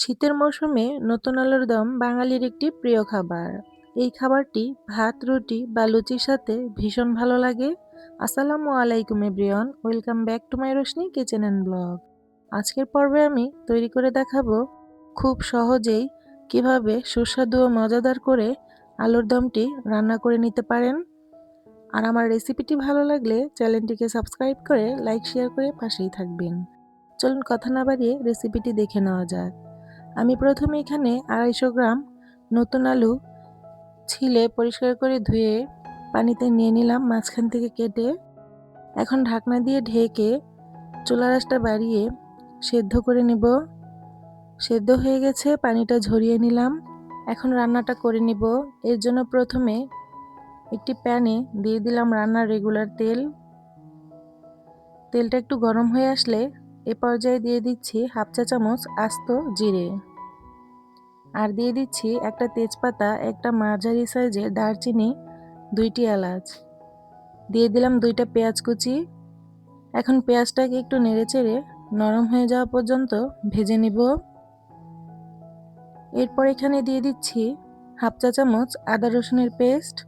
শীতের মৌসুমে নতুন আলুর দম বাঙালির একটি প্রিয় খাবার। এই খাবারটি ভাত, রুটি বা লুচির সাথে ভীষণ ভালো লাগে। আসসালামু আলাইকুম everyone, welcome back to my Roshni kitchen and blog. আজকের পর্বে আমি তৈরি করে দেখাবো খুব সহজেই কীভাবে সুস্বাদু ও মজাদার করে আলুর দমটি রান্না করে নিতে পারেন। আর আমার রেসিপিটি ভালো লাগলে চ্যানেলটিকে সাবস্ক্রাইব করে লাইক, শেয়ার করে পাশেই থাকবেন। চলুন কথা না বাড়িয়ে রেসিপিটি দেখে নেওয়া যাক। আমি প্রথমে এখানে আড়াইশো গ্রাম নতুন আলু ছিলে পরিষ্কার করে ধুয়ে পানিতে নিয়ে নিলাম, মাঝখান থেকে কেটে। এখন ঢাকনা দিয়ে ঢেকে চুলা রাসটা বাড়িয়ে সেদ্ধ করে নেব। সেদ্ধ হয়ে গেছে, পানিটা ঝরিয়ে নিলাম। এখন রান্নাটা করে নিব। এর জন্য প্রথমে একটি প্যানে দিয়ে দিলাম রান্নার রেগুলার তেল। তেলটা একটু গরম হয়ে আসলে এ পর্যায়ে দিয়ে দিচ্ছি হাফ চা চামচ আস্ত জিরে। আর দিয়ে দিচ্ছি একটা তেজপাতা, একটা মাঝারি সাইজের দারচিনি, দুইটি এলাচ। দিয়ে দিলাম দুইটা পেঁয়াজ কুচি। এখন পেঁয়াজটাকে একটু নেড়েচেড়ে নরম হয়ে যাওয়া পর্যন্ত ভেজে নিব। এরপর এখানে দিয়ে দিচ্ছি হাফ চা চামচ আদা রসুনের পেস্ট।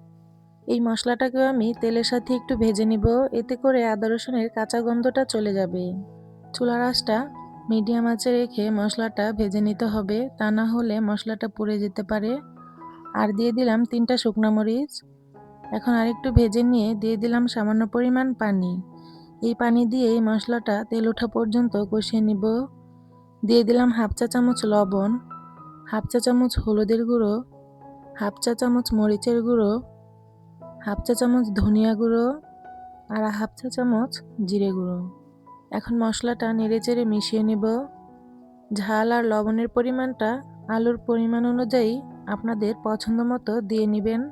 এই মশলাটাকেও আমি তেলের সাথে একটু ভেজে নিব, এতে করে আদা রসুনের কাঁচা গন্ধটা চলে যাবে। চুলার আঁচটা মিডিয়াম আঁচে রেখে মশলাটা ভেজে নিতে হবে। তা না হলে মশলাটা পুড়ে যেতে পারে। আর দিয়ে দিলাম তিনটা শুকনো মরিচ। এখন আরেকটু ভেজে নিয়ে দিয়ে দিলাম সামান্য পরিমাণ পানি। এই পানি দিয়ে এই মশলাটা তেল ওঠা পর্যন্ত কষিয়ে নিব। দিয়ে দিলাম হাফ চা চামচ লবণ, হাফ চা চামচ হলুদের গুঁড়ো, হাফ চা চামচ মরিচের গুঁড়ো, হাফ চা চামচ ধনিয়া গুঁড়ো, আর হাফ চা চামচ জিরে গুঁড়ো। এখন মশলাটা নেড়েচেড়ে মিশিয়ে নেব। ঝাল আর লবণের পরিমাণটা আলুর পরিমাণ অনুযায়ী আপনাদের পছন্দ মতো দিয়ে নেবেন।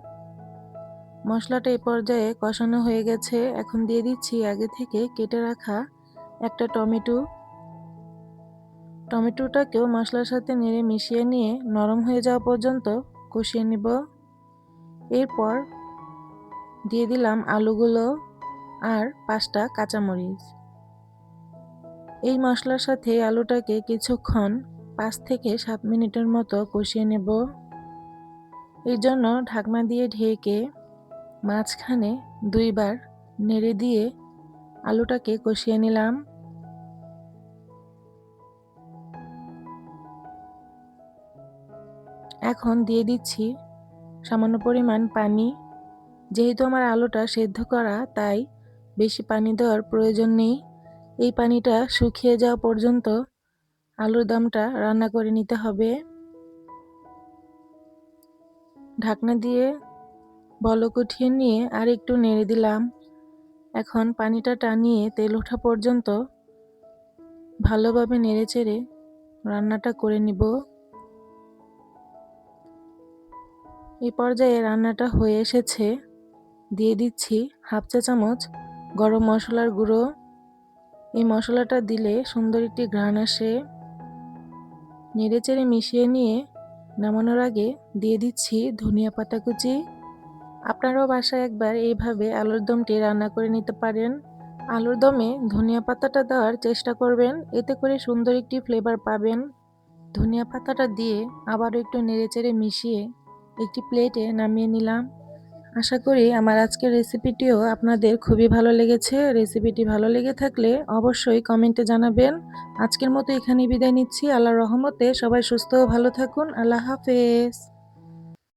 মশলাটা এই পর্যায়ে কষানো হয়ে গেছে। এখন দিয়ে দিচ্ছি আগে থেকে কেটে রাখা একটা টমেটো। টমেটোটাকেও মশলার সাথে নেড়ে মিশিয়ে নিয়ে নরম হয়ে যাওয়া পর্যন্ত কষিয়ে নেব। এরপর দিয়ে দিলাম আলুগুলো আর পাঁচটা কাঁচামরিচ। এই মশলার সাথে আলুটাকে কিছুক্ষণ পাঁচ থেকে সাত মিনিটের মতো কষিয়ে নেব। এই জন্য ঢাকনা দিয়ে ঢেকে মাঝখানে দুইবার নেড়ে দিয়ে আলুটাকে কষিয়ে নিলাম। এখন দিয়ে দিচ্ছি সামান্য পরিমাণ পানি। যেহেতু আমার আলুটা সেদ্ধ করা, তাই বেশি পানি দেওয়ার প্রয়োজন নেই। এই পানিটা শুকিয়ে যাওয়া পর্যন্ত আলুর দমটা রান্না করে নিতে হবে। ঢাকনা দিয়ে বলক উঠিয়ে নিয়ে আর একটু নেড়ে দিলাম। এখন পানিটা টানিয়ে তেল ওঠা পর্যন্ত ভালোভাবে নেড়ে চেড়ে রান্নাটা করে নিব। এই পর্যায়ে রান্নাটা হয়ে এসেছে। দিয়ে দিচ্ছি হাফ চা চামচ গরম মশলার গুঁড়ো। এই মশলাটা দিলে সুন্দর একটি ঘ্রাণ আসে। নেড়েচেড়ে মিশিয়ে নিয়ে নামানোর আগে দিয়ে দিচ্ছি ধনিয়া পাতা কুচি। আপনারাও বাসায় একবার এইভাবে আলুর দমটি রান্না করে নিতে পারেন। আলুর দমে ধনিয়া পাতাটা দেওয়ার চেষ্টা করবেন, এতে করে সুন্দর একটি ফ্লেভার পাবেন। ধনিয়া পাতাটা দিয়ে আবারও একটু নেড়েচেড়ে মিশিয়ে একটি প্লেটে নামিয়ে নিলাম। আশা করি আমার আজকের রেসিপিটিও আপনাদের খুবই ভালো লেগেছে। রেসিপিটি ভালো লেগে থাকলে অবশ্যই কমেন্টে জানাবেন। আজকের মতো এখানে বিদায় নিচ্ছি। আল্লাহ রহমতে সবাই সুস্থ ও ভালো থাকুন। আল্লাহ হাফেজ।